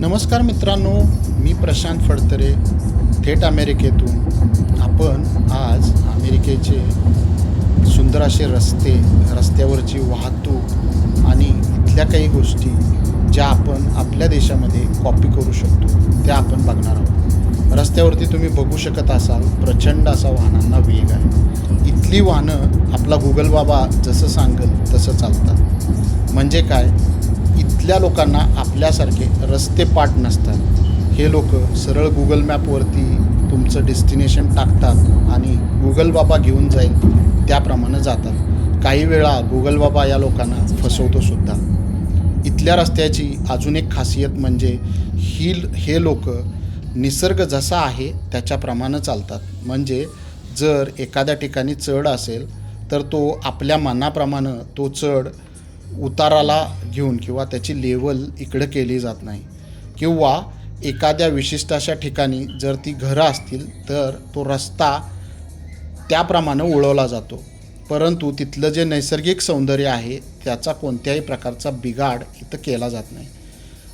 नमस्कार मित्रांनो मी प्रशांत फडतरे थेट अमेरिकेतून. आपण आज अमेरिकेचे सुंदर असे रस्ते रस्त्यावरची वाहतूक आणि इथल्या काही गोष्टी ज्या आपण आपल्या देशामध्ये कॉपी करू शकतो त्या आपण बघणार आहोत. रस्त्यावरती तुम्ही बघू शकत असाल प्रचंड असा वाहनांना वेग आहे. इथली वाहनं आपला गुगल बाबा जसं सांगेल तसं चालतात. म्हणजे काय? इथल्या लोकांना आपल्यासारखे रस्ते पाठ नसतात. हे लोक सरळ गुगल मॅपवरती तुमचं डेस्टिनेशन टाकतात आणि गुगल बाबा घेऊन जाईल त्याप्रमाणे जातात. काही वेळा गुगल बाबा या लोकांना फसवतो सुद्धा. इथल्या रस्त्याची अजून एक खासियत म्हणजे ही हे लोक निसर्ग जसा आहे त्याच्याप्रमाणे चालतात. म्हणजे जर एखाद्या ठिकाणी चढ असेल तर तो आपल्या मनाप्रमाणे तो चढ उताराला घेऊन किंवा त्याची लेवल इकडं केली जात नाही. किंवा एखाद्या विशिष्ट अशा ठिकाणी जर ती घरं असतील तर तो रस्ता त्याप्रमाणे ओळवला जातो. परंतु तिथलं जे नैसर्गिक सौंदर्य आहे त्याचा कोणत्याही प्रकारचा बिघाड इथं केला जात नाही.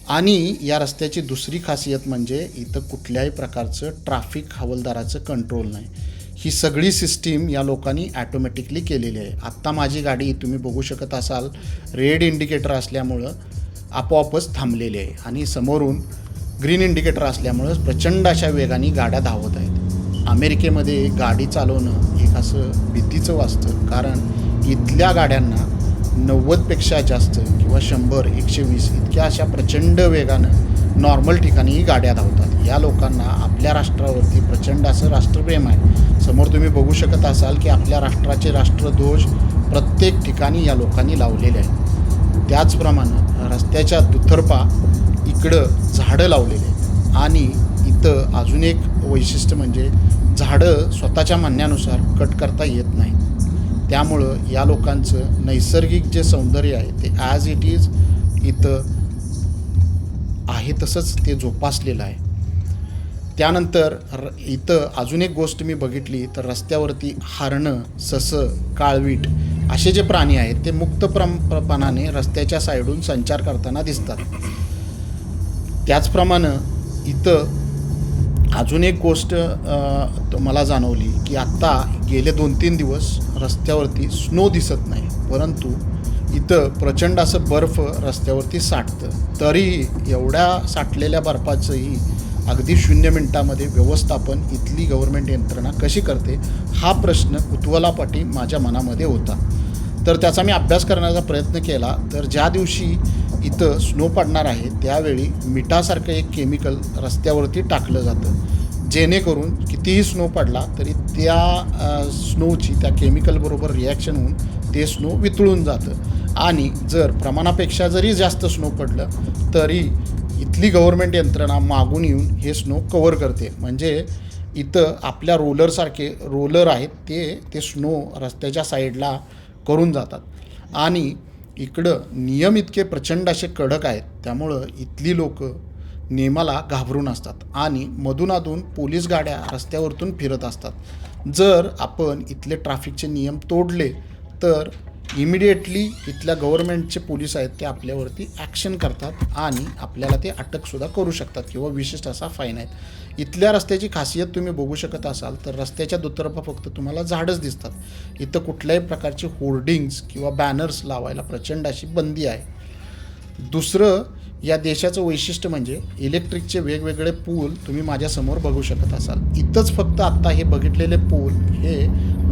आणि या रस्त्याची दुसरी खासियत म्हणजे इथं कुठल्याही प्रकारचं ट्राफिक हवालदाराचं कंट्रोल नाही. ही सगळी सिस्टीम या लोकांनी ॲटोमॅटिकली केलेली आहे. आत्ता माझी गाडी तुम्ही बघू शकत असाल रेड इंडिकेटर असल्यामुळं आपोआपच थांबलेली आहे. आणि समोरून ग्रीन इंडिकेटर असल्यामुळं प्रचंड अशा वेगाने गाड्या धावत आहेत. अमेरिकेमध्ये गाडी चालवणं एक असं भीतीचं वाचतं कारण इथल्या गाड्यांना नव्वदपेक्षा जास्त किंवा शंभर एकशे वीस इतक्या अशा प्रचंड वेगानं नॉर्मल ठिकाणीही गाड्या धावतात. या लोकांना आपल्या राष्ट्रावरती प्रचंड असं राष्ट्रप्रेम आहे. समोर तुम्ही बघू शकत असाल की आपल्या राष्ट्राचे राष्ट्रध्वज प्रत्येक ठिकाणी या लोकांनी लावलेले आहेत. त्याचप्रमाणे रस्त्याच्या दुथर्पा इकडं झाडं लावलेले आहेत. आणि इथं अजून एक वैशिष्ट्य म्हणजे झाडं स्वतःच्या म्हणण्यानुसार कट करता येत नाही त्यामुळं या लोकांचं नैसर्गिक जे सौंदर्य आहे ते ॲज इट इज इथं आहे तसंच ते जोपासलेलं आहे. त्यानंतर र इथं अजून एक गोष्ट मी बघितली तर रस्त्यावरती हरणं ससं काळवीट असे जे प्राणी आहेत ते मुक्तप्रमाणे रस्त्याच्या साईडून संचार करताना दिसतात. त्याचप्रमाणे इथं अजून एक गोष्ट मला जाणवली की आत्ता गेले दोन तीन दिवस रस्त्यावरती स्नो दिसत नाही परंतु इथं प्रचंड असं बर्फ रस्त्यावरती साठतं. तरीही एवढ्या साठलेल्या बर्फाचंही अगदी शून्य मिनटामध्ये व्यवस्थापन इथली गव्हर्मेंट यंत्रणा कशी करते हा प्रश्न कुतूहलापाठी माझ्या मनामध्ये होता. तर त्याचा मी अभ्यास करण्याचा प्रयत्न केला. तर ज्या दिवशी इथं स्नो पडणार आहे त्यावेळी मिठासारखं एक केमिकल रस्त्यावरती टाकलं जातं. जेणेकरून कितीही स्नो पडला तरी त्या स्नोची त्या केमिकलबरोबर रिॲक्शन होऊन ते स्नो वितळून जातं. आणि जर प्रमाणापेक्षा जरी जास्त स्नो पडलं तरी इथली गव्हर्मेंट यंत्रणा मागून येऊन हे स्नो कवर करते. म्हणजे इथं आपल्या रोलरसारखे रोलर आहेत ते ते स्नो रस्त्याच्या साईडला करून जातात. आणि इकडं नियम इतके प्रचंड असे कडक आहेत त्यामुळं इथली लोक नियमाला घाबरून असतात. आणि मधूनाधून पोलीस गाड्या रस्त्यावरतून फिरत असतात. जर आपण इथले ट्रॅफिकचे नियम तोडले तर इमिडिएटली इथल्या गव्हर्नमेंटचे पोलीस आहेत ते आपल्यावरती ॲक्शन करतात आणि आपल्याला ते अटकसुद्धा करू शकतात किंवा विशिष्ट असा फाईन आहेत. इथल्या रस्त्याची खासियत तुम्ही बघू शकत असाल तर रस्त्याच्या दुतर्फा फक्त तुम्हाला झाडच दिसतात. इथं कुठल्याही प्रकारचे होर्डिंग्स किंवा बॅनर्स लावायला प्रचंड अशी बंदी आहे. दुसरं या देशाचं वैशिष्ट्य म्हणजे इलेक्ट्रिकचे वेगवेगळे पूल तुम्ही माझ्यासमोर बघू शकत असाल. इथंच फक्त आत्ता हे बघितलेले पूल हे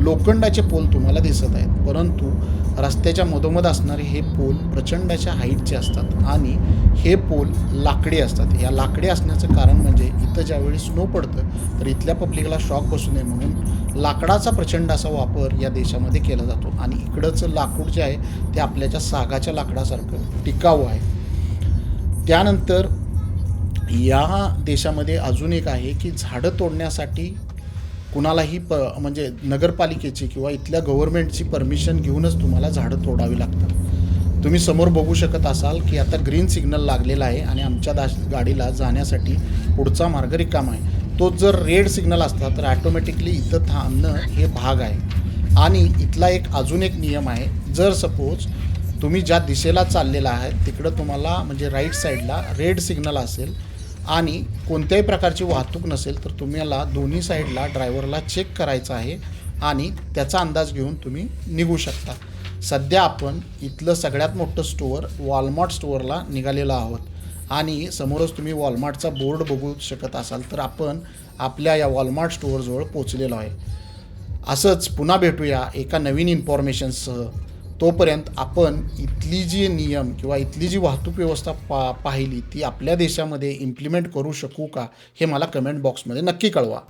लोखंडाचे पोल तुम्हाला दिसत आहेत. परंतु रस्त्याच्या मधोमध असणारे हे पोल प्रचंड अशा हाईटचे असतात आणि हे पोल लाकडी असतात. या लाकडी असण्याचं कारण म्हणजे इथं ज्यावेळी स्नो पडतं तर इथल्या पब्लिकला शॉक बसू नये म्हणून लाकडाचा प्रचंड असा वापर या देशामध्ये केला जातो. आणि इकडंचं लाकूड जे आहे ते आपल्याच्या सागाच्या लाकडासारखं टिकाऊ आहे. त्यानंतर या देशामध्ये अजून एक आहे की झाडं तोडण्यासाठी कुणालाही प म्हणजे नगरपालिकेची किंवा इथल्या गव्हर्नमेंटची परमिशन घेऊनच तुम्हाला झाडं तोडावी लागतात. तुम्ही समोर बघू शकत असाल की आता ग्रीन सिग्नल लागलेला आहे आणि आमच्या दाश गाडीला जाण्यासाठी पुढचा मार्ग रिकामा आहे. तो जर रेड सिग्नल असता तर ॲटोमॅटिकली इथं थांबणं हे भाग आहे. आणि इथला एक अजून एक नियम आहे. जर सपोज तुम्ही ज्या दिशेला चाललेला आहे तिकडं तुम्हाला म्हणजे राईट साईडला रेड सिग्नल असेल आणि कोणत्याही प्रकारची वाहतूक नसेल तर तुम्हाला दोन्ही साईडला ड्रायव्हरला चेक करायचं आहे आणि त्याचा अंदाज घेऊन तुम्ही निघू शकता. सध्या आपण इथलं सगळ्यात मोठं स्टोअर वॉलमार्ट स्टोअरला निघालेलो आहोत. आणि समोरच तुम्ही वॉलमार्टचा बोर्ड बघू शकत असाल तर आपण आपल्या या वॉलमार्ट स्टोअरजवळ पोचलेलो आहे. असंच पुन्हा भेटूया एका नवीन इन्फॉर्मेशनसह तोपर्यंत आपण इथली जी नियम किंवा इथली जी वाहतूक व्यवस्था पा पाहिली ती आपल्या देशामध्ये इम्प्लिमेंट करू शकू का हे मला कमेंट बॉक्समध्ये नक्की कळवा.